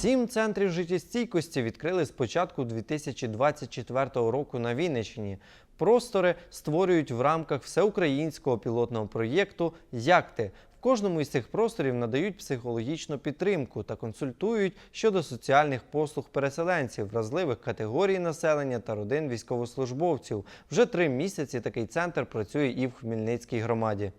Сім центрів життєстійкості відкрили з початку 2024 року на Вінниччині. Простори створюють в рамках всеукраїнського пілотного проєкту Якти. В кожному із цих просторів надають психологічну підтримку та консультують щодо соціальних послуг переселенців, вразливих категорій населення та родин військовослужбовців. Вже три місяці такий центр працює і в Хмельницькій громаді.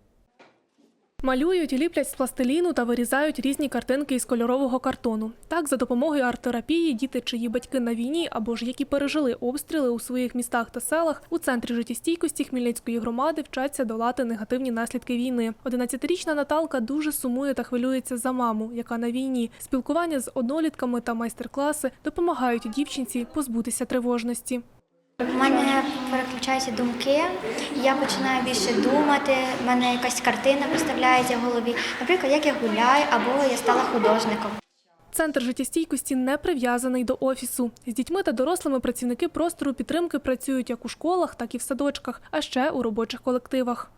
Малюють, ліплять з пластиліну та вирізають різні картинки із кольорового картону. Так, за допомогою арт-терапії діти, чиї батьки на війні або ж які пережили обстріли у своїх містах та селах, у центрі життєстійкості Хмельницької громади вчаться долати негативні наслідки війни. 11-річна Наталка дуже сумує та хвилюється за маму, яка на війні. Спілкування з однолітками та майстер-класи допомагають дівчинці позбутися тривожності. У мене переключаються думки, і я починаю більше думати. в мене якась картина представляється в голові. Наприклад, як я гуляю або я стала художником. Центр життєстійкості не прив'язаний до офісу. З дітьми та дорослими працівники простору підтримки працюють як у школах, так і в садочках, а ще у робочих колективах.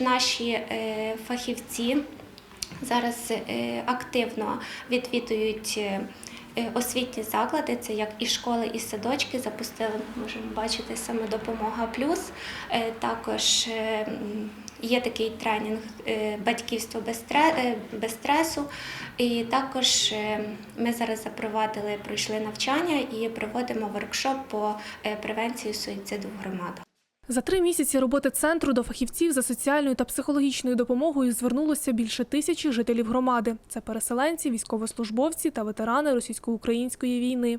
Наші е, фахівці зараз е, активно відвідують е, освітні заклади, це як і школи, і садочки. Запустили, можемо бачити, самодопомога плюс. Е, Також е, є такий тренінг е, батьківство без стре- е, без стресу. І також е, ми зараз запровадили, пройшли навчання і проводимо воркшоп по е, превенції суїциду в громадах. За три місяці роботи центру до фахівців за соціальною та психологічною допомогою звернулося більше тисячі жителів громади. Це переселенці, військовослужбовці та ветерани російсько-української війни.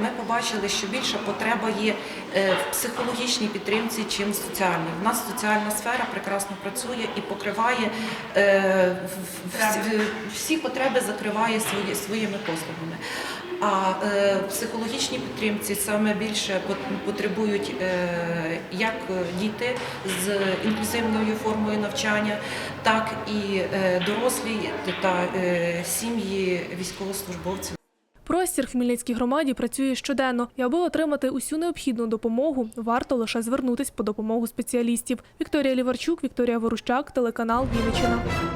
Ми побачили, що більша потреба є е, в психологічній підтримці, чим в соціальній. У нас соціальна сфера прекрасно працює і покриває е, всі, всі потреби, закриває свої, своїми послугами. А е, в психологічній підтримці саме більше пот- потребують е, як діти з інклюзивною формою навчання, так і е, дорослі та сім'ї військовослужбовців. Простір в Хмельницькій громаді працює щоденно, і аби отримати усю необхідну допомогу, варто лише звернутись по допомогу спеціалістів. Вікторія Ліварчук, Вікторія Ворущак, телеканал Вінниччина.